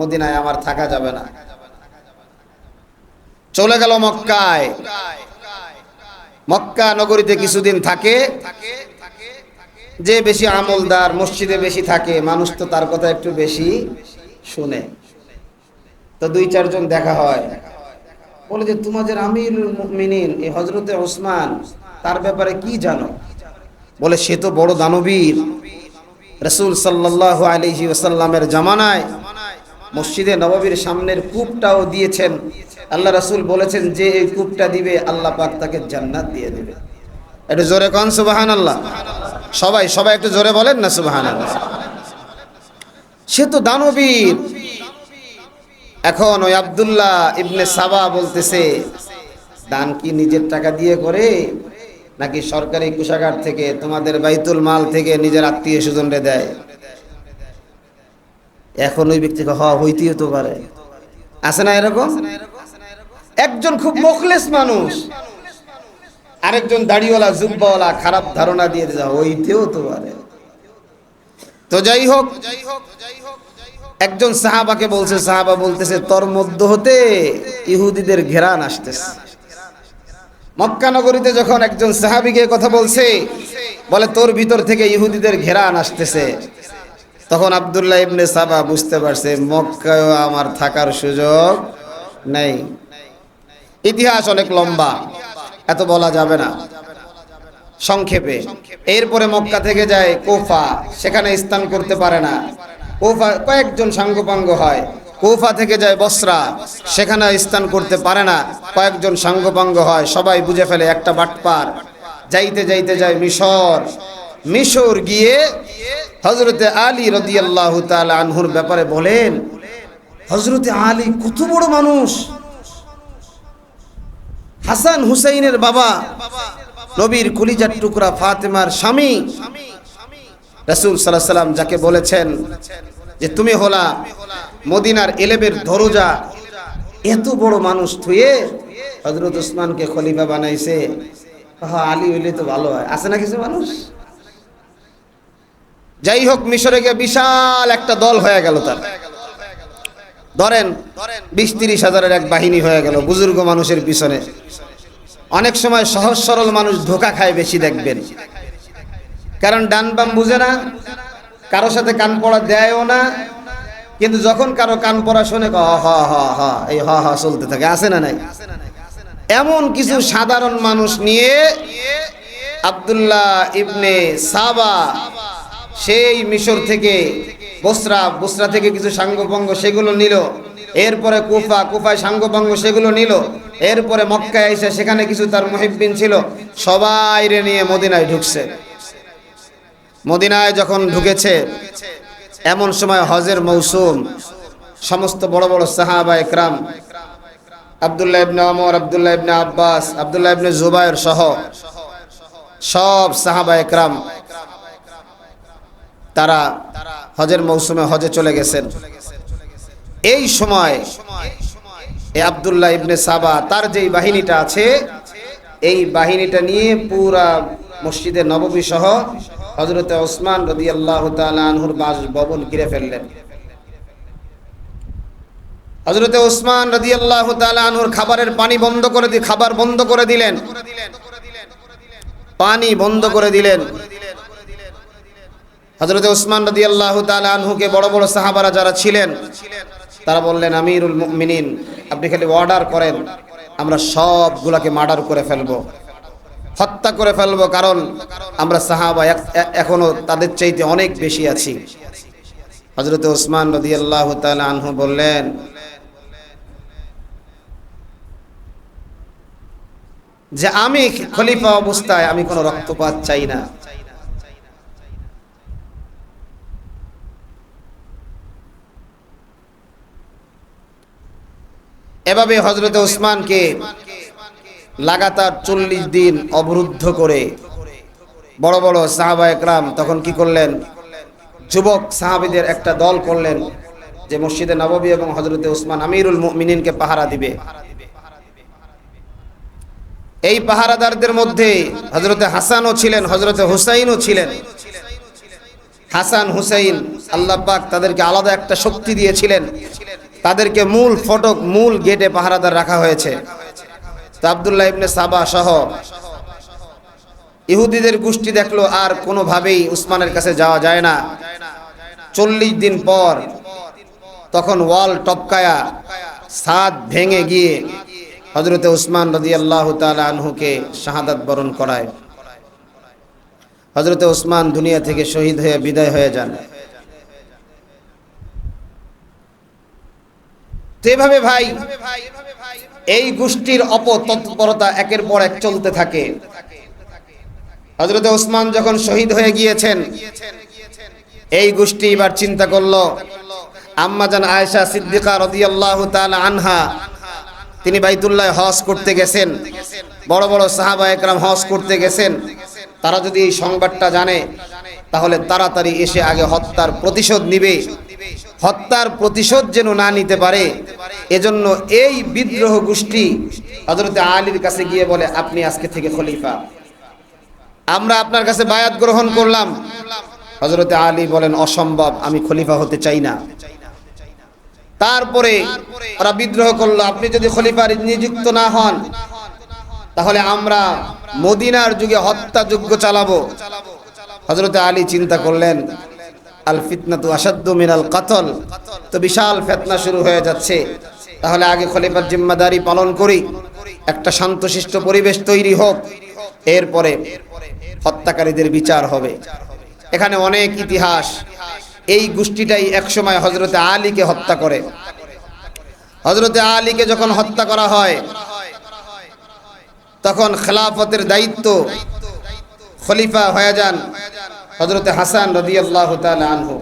মদিনায় আমার থাকা যাবে না। চলে গেল মক্কায়। মক্কা নগরীতে কিছুদিন থাকে। যে বেশি আমলদার, মসজিদে বেশি থাকে, মানুষ তো তার কথা একটু বেশি শুনে। তো দুই, চারজন দেখা হয়। বলে যে, তোমাদের আমির মিনিন এই হজরতে ওসমান, তার ব্যাপারে কি জানো? বলে, সে তো বড় দানবীর। রসুল সাল্লাহ আলহি ওসাল্লামের জামানায় মসজিদে নববীর সামনের কূপটাও দিয়েছেন। আল্লাহ রসুল বলেছেন, যে এই কূপটা দিবে, আল্লাহ পাক তাকে জান্নাত দিয়ে দেবে। একটু জোরে কন সুবাহান আল্লাহ সবাই সবাই একটু জোরে বলেন না সুবাহান আল্লাহ সে তো দানবীর। এখন ওই আবদুল্লাহ ইবনে সাবা বলতেছে, দান কি নিজের টাকা দিয়ে করে? নাকি সরকারি কোষাগার থেকে, তোমাদের বাইতুল মাল থেকে নিজের আত্মীয় স্বজনরে দেয়? এখন ওই ব্যক্তিকে হওয়া হইতেও তো পারে। আছে না এরকম? একজন খুব মখলেস মানুষ, আরেকজন দাড়িওয়ালা জুব্বাওয়ালা খারাপ ধারণা দিয়ে যা হইতেও তো পারে। তো যাই হোক, একজন সাহাবাকে বলছে, সাহাবা বলতেছে, তোর মধ্য হতে ইহুদিদের ঘেরান আসতেছে। মক্কা নগরীতে যখন একজন সাহাবিকে কথা বলছে, বলে, তোর ভিতর থেকে ইহুদিদের ঘেরান আসতেছে। তখন আবদুল্লাহ ইবনে সাবা বুঝতে পারছে, মক্কায়ও আমার থাকার সুযোগ নেই। ইতিহাস অনেক লম্বা, এত বলা যাবে না। সংক্ষেপে, এরপরে মক্কা থেকে যায় কোফা, সেখানে স্থান করতে পারে না। কোফা, কয়েকজন সাঙ্গপাঙ্গ হয়। কোফা থেকে যায় বসরা, সেখানে স্থান করতে পারে না। কয়েকজন সাঙ্গপাঙ্গ হয়, সবাই বুঝে ফেলে একটা বাটপার। যাইতে যাইতে যায় মিশর। মিশর গিয়ে হজরতে আলী রদিয়াল্লাহ তাআলা আনহুর ব্যাপারে বলেন হজরতে আলী কত বড় মানুষ। হাসান হুসাইনের বাবা, নবীর কুলিজার টুকরা ফাতেমার স্বামী। রাসূল আলাইহি সাল্লাম যাকে বলেছেন যে, তুমি হলা মদিনার এলেবের দরজা। এত বড় মানুষ থুয়ে হজরত উসমানকে খলিফা বানাইছে। আলী হইলে তো ভালো হয়। আছে না কিছু মানুষ? যাই হোক মিশরে গিয়ে বিশাল একটা দল হয়ে গেল তার। ধরেন বিশ তিরিশ হাজারের এক বাহিনী হয়ে গেল বুজুর্গ মানুষের পিছনে। অনেক সময় সহজ সরল মানুষ ধোকা খায় বেশি দেখবেন। কারণ ডান বাম বুঝে না, কারও সাথে কান পড়া দেয়ও না, কিন্তু যখন কারও কান পড়া শোনে হ হ হ এই হ হ চলতে থাকে। আছে না নাই? এমন কিছু সাধারণ মানুষ নিয়ে আব্দুল্লাহ ইবনে সাবা সেই মিশর থেকে, বসরা বসরা থেকে কিছু সাঙ্গভঙ্গ সেগুলো নিল। এরপরে কুফা, কুফায় সাঙ্গভঙ্গ সেগুলো নিল। এরপরে মক্কায় এসে সেখানে কিছু তার মহিবিন ছিল, সবাই রে নিয়ে মদিনায় ঢুকছে। মদিনায় যখন ঢুকেছে, এমন সময় হজের মৌসুম, সমস্ত বড় বড় সাহাবা একরাম, আবদুল্লাহ ইবনে অমর আবদুল্লাহ ইবনে আব্বাস, আবদুল্লাহ ইবনে জুবায়ের সহ, সব সাহাবা একরাম তারা হজের মৌসুমে হজে চলে গেছেন। এই সময় এ আবদুল্লাহ ইবনে সাবা, তার যেই বাহিনীটা আছে, এই বাহিনীটা নিয়ে পুরা মসজিদে নববী সহ হজরতে ওসমান রদি আল্লাহ আনহুর বাস ভবন ঘিরে ফেললেন। হজরতে ওসমান রদি আল্লাহ আনহুর খাবারের পানি বন্ধ করে দিয়ে খাবার বন্ধ করে দিলেন। পানি বন্ধ করে দিলেন। হজরত ওসমান রদি আল্লাহ আনহুকে বড় বড় সাহাবারা যারা ছিলেন, তারা বললেন, আমিরুল মিনিন আপনি খালি অর্ডার করেন, আমরা সবগুলাকে মার্ডার করে ফেলব, হত্যা করে ফেলব, কারণ আমরা সাহাবা এখনও তাদের চাইতে অনেক বেশি আছি। হজরত ওসমান রদি আল্লাহ আনহু বললেন, যে আমি খলিফা অবস্থায় আমি কোনো রক্তপাত চাই না। এভাবে হজরত ওসমানকে লাগাতার চল্লিশ দিন অবরুদ্ধ করে বড় বড় সাহাবা একরাম তখন কি করলেন? যুবক সাহাবিদের একটা দল করলেন যে মসজিদে নববী এবং হজরতে ওসমান আমিরুল মিনিনকে পাহারা দিবে। এই পাহারাদারদের মধ্যে হজরতে হাসানও ছিলেন হজরতে হুসাইনও ছিলেন। হাসান, হুসাইন, আল্লাহ পাক তাদেরকে আলাদা একটা শক্তি দিয়েছিলেন। তাদেরকে মূল ফটক, মূল গেটে পাহারাদার রাখা হয়েছে। আবদুল্লাহ ইবনে সাবা সহ ইহুদিদের গোষ্ঠী দেখল, আর কোনোভাবেই উসমানের কাছে যাওয়া যায় না। চল্লিশ দিন পর তখন ওয়াল টপকায়া সাদ ভেঙে গিয়ে হজরতে উসমান রদি আল্লাহ আনহুকে শাহাদাত বরণ করায়। হজরতে উসমান দুনিয়া থেকে শহীদ হয়ে বিদায় হয়ে যান। তো এভাবে ভাই, এই গোষ্ঠীর অপতৎপরতা একের পর এক চলতে থাকে। হজরতে ওসমান যখন শহীদ হয়ে গিয়েছেন, এই গোষ্ঠী এবার চিন্তা করল আম্মাজান আয়েশা সিদ্দিকা রদিয়াল্লাহু তাআলা আনহা, তিনি বাইতুল্লাহ হজ করতে গেছেন, বড় বড় সাহাবা একরাম হজ করতে গেছেন, তারা যদি এই সংবাদটা জানে, তাহলে তাড়াতাড়ি এসে আগে হত্যার প্রতিশোধ নিবে। হত্যার প্রতিশোধ যেন না নিতে পারে, এজন্য এই বিদ্রোহ গোষ্ঠী হজরতে আলীর কাছে গিয়ে বলে, আপনি আজকে থেকে খলিফা। আমরা আপনার কাছে বায়াত গ্রহণ করলাম। হজরতে আলী বলেন, অসম্ভব, আমি খলিফা হতে চাই না। তারপরে ওরা বিদ্রোহ করল, আপনি যদি খলিফার নিযুক্ত না হন, তাহলে আমরা মদিনার যুগে হত্যাযজ্ঞ চালাবো। হজরতে আলী চিন্তা করলেন আল ফিতনাতু আসাদ্দ মিনাল কাতল। তো বিশাল ফেতনা শুরু হয়ে যাচ্ছে। তাহলে আগে খলিফার জিম্মাদারি পালন করি। একটা শান্তশিষ্ট পরিবেশ তৈরি হোক। এরপরে হত্যাকারীদের বিচার হবে। এখানে অনেক ইতিহাস। এই গোষ্ঠীটাই একসময় হজরতে আলীকে হত্যা করে। হজরতে আলীকে যখন হত্যা করা হয়, তখন খেলাফতের দায়িত্ব খলিফা হয়ে যান। হজরতে হাসান রদি আল্লাহ আনহু।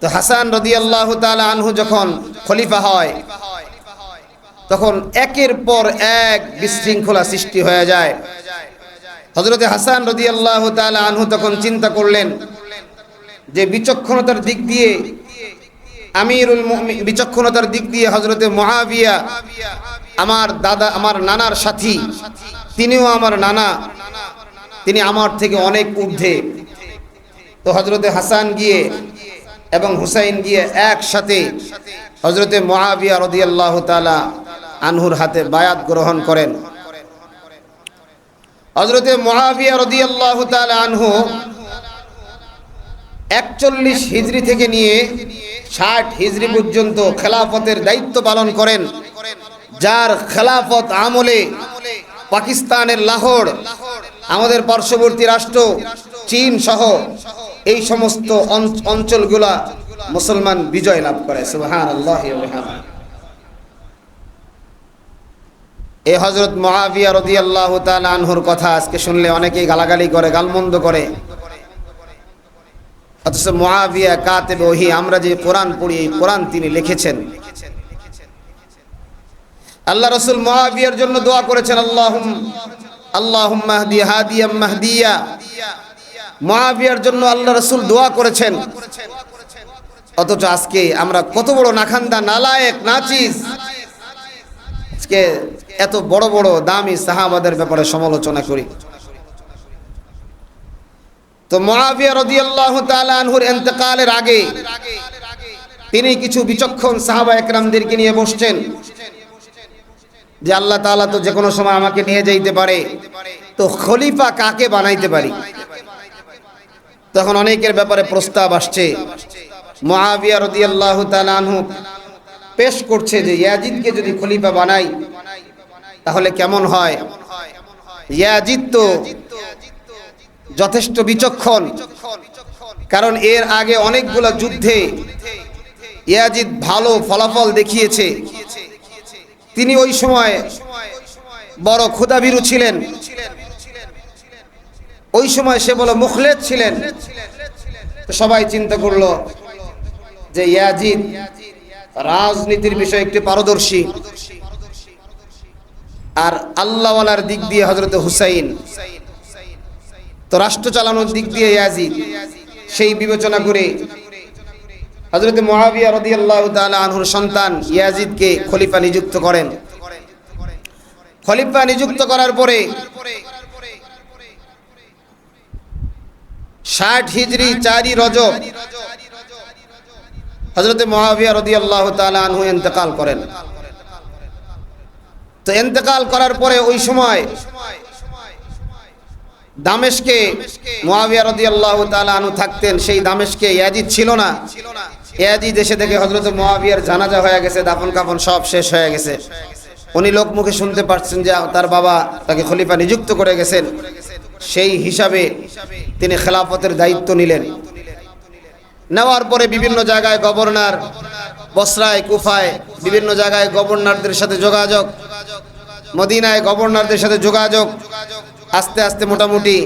তো হাসান রদি আল্লাহ আনহু যখন খলিফা হয়, তখন একের পর এক বিশৃঙ্খলা সৃষ্টি হয়ে যায়। হজরতে হাসান রদি আল্লাহ আনহু তখন চিন্তা করলেন যে বিচক্ষণতার দিক দিয়ে আমিরুল বিচক্ষণতার দিক দিয়ে হজরতে মহাবিয়া আমার দাদা, আমার নানার সাথী, তিনিও আমার নানা, তিনি আমার থেকে অনেক ঊর্ধ্বে। তো হজরতে হাসান গিয়ে এবং হুসাইন গিয়ে একসাথে হজরতে মহাবিয়া রদিয়াল্লাহ তালা আনহুর হাতে বায়াত গ্রহণ করেন। হজরতে মহাবিয়া রদিয়াল্লাহ তালা আনহু একচল্লিশ হিজড়ি থেকে নিয়ে ষাট হিজড়ি পর্যন্ত খেলাফতের দায়িত্ব পালন করেন, যার খেলাফত আমলে পাকিস্তানের লাহোর, আমাদের পার্শ্ববর্তী রাষ্ট্র, চীন সহ এই সমস্ত অঞ্চলগুলা মুসলমান বিজয় লাভ করে ওয়া বিহামদিহি। এই হজরত মহাবিয়া রদিয়াল্লাহু তাআলা আনহুর কথা আজকে শুনলে অনেকেই গালাগালি করে, গালমন্দ করে। অথচ মুআবিয়া, কাতেবে, ওহি, আমরা যে কোরআন পড়ি, এই কোরআন তিনি লিখেছেন। আল্লাহ রসুল মহাবিয়ার জন্য দোয়া করেছেন আল্লাহ আল্লাহ মাহদি হাদিয়াম মাহদিয়া। মুআবিয়ার জন্য আল্লাহ রসুল দোয়া করেছেন। অথচ আজকে আমরা কত বড় নাখান্দা, নালায়েক, নাচিস। আজকে এত বড় বড় দামি সাহাবাদের ব্যাপারে সমালোচনা করি। তো মহাবিয়া রদিয়াল্লাহ তাআলা আনহুর ইন্তেকালের আগে তিনি কিছু বিচক্ষণ সাহাবা একরামদেরকে নিয়ে বসছেন। যে আল্লাহ তাআলা তো যে কোনো সময় আমাকে নিয়ে যাইতে পারে। তো খলিফা কাকে বানাইতে পারি? তখন অনেকের ব্যাপারে প্রস্তাব আসছে। মহাবিয়া রদিয়াল্লাহ তাআলা পেশ করছে যে, ইয়াজিদকে যদি খলিফা বানাই, তাহলে কেমন হয়? ইয়াজিদ তো যথেষ্ট বিচক্ষণ। কারণ এর আগে অনেকগুলো যুদ্ধে ইয়াজিদ ভালো ফলাফল দেখিয়েছে। তিনি ওই সময় বড় ক্ষুদাভীরু ছিলেন। ওই সময় সে বড় মুখলেদ ছিলেন? সবাই চিন্তা করল যে ইয়াজিদ রাজনীতির বিষয়ে একটি পারদর্শী। আর আল্লাহওয়ালার দিক দিয়ে হজরত হুসাইন। তো রাষ্ট্র চালানোর দিক দিয়ে ইয়াজিদ। সেই বিবেচনা করে হজরত মহাবিয়া রদি আল্লাহ আনহুর সন্তান ইয়াজিদকে খলিফা নিযুক্ত করেন। খলিফা নিযুক্ত করার পরে ষাট হিজড়ি চারি রজব। হজরত মহাবিয়া রদি আল্লাহ আনহু ইন্তেকাল করেন। তো ইন্তেকাল করার পরে ওই সময় দামেশকে মুয়াবিয়া রাদিয়াল্লাহু তাআলা আনহু থাকতেন। সেই দামেশকে ইয়াজিদ ছিল না। ইয়াজিদ এসে থেকে হযরত মুয়াবিয়ার জানাজা হয়ে গেছে দাফন কাফন সব শেষ হয়ে গেছে। উনি লোক মুখে শুনতে পারছেন যে তার বাবা তাকে খলিফা নিযুক্ত করে গেছেন। সেই হিসাবে তিনি খেলাফতের দায়িত্ব নিলেন। নেওয়ার পরে বিভিন্ন জায়গায় গভর্নর বসরায়, কুফায়, বিভিন্ন জায়গায় গভর্নরদের সাথে যোগাযোগ, মদিনায় গভর্নরদের সাথে যোগাযোগ, আস্তে আস্তে মোটামুটি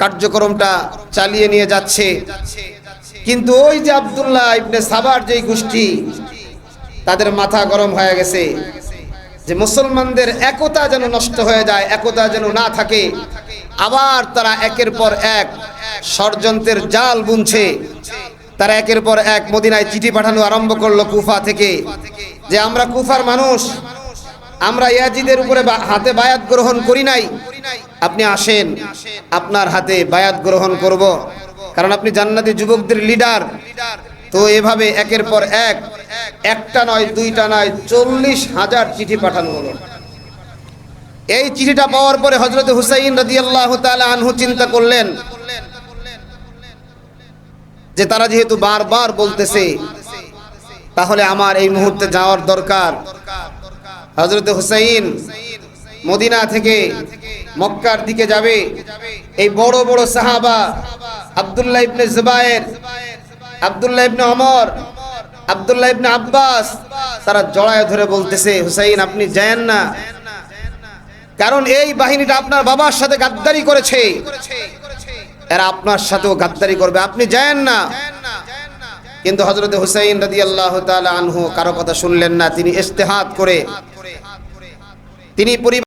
কার্যক্রমটা চালিয়ে নিয়ে যাচ্ছে। কিন্তু ওই যে আব্দুল্লাহ ইবনে সাবার যেই গোষ্ঠী, তাদের মাথা গরম হয়ে গেছে। যে মুসলমানদের একতা যেন নষ্ট হয়ে যায়, একতা যেন না থাকে, আবার তারা একের পর এক ষড়যন্ত্রের জাল বুনছে। তারা একের পর এক মদিনায় চিঠি পাঠানো আরম্ভ করল কুফা থেকে, যে আমরা কুফার মানুষ, আমরা ইয়াজিদের উপরে হাতে বায়াত গ্রহণ করি নাই। আপনি আসেন, আপনার হাতে বায়াত গ্রহণ করব। কারণ আপনি জান্নাতি যুবকদের লিডার তো এভাবে একের পর এক, একটা নয়, দুইটা নয়, চল্লিশ হাজার চিঠি পাঠানো হলো। এই চিঠিটা পাওয়ার পরে হজরত হুসাইন রাদিয়াল্লাহু তাআলা আনহু চিন্তা করলেন যে তারা যেহেতু বারবার বলতেছে, তাহলে আমার এই মুহূর্তে যাওয়ার দরকার। হজরত হুসাইন মদিনা থেকে মক্কার দিকে যাবে। এই বড় বড় সাহাবা আব্দুল্লাহ ইবনে জুবায়ের আব্দুল্লাহ ইবনে ওমর, আব্দুল্লাহ ইবনে আব্বাস, তারা জড়ায় ধরে বলতেছে, হুসাইন, আপনি যায়েন না। কারণ এই বাহিনীটা আপনার বাবার সাথে গাদ্দারি করেছে। এরা আপনার সাথেও গাদ্দারি করবে। আপনি যায়েন না। কিন্তু হজরত হুসাইন রাদি আল্লাহ আনহু কারও কথা শুনলেন না। তিনি ইস্তেহাত করে, তিনি পরিবার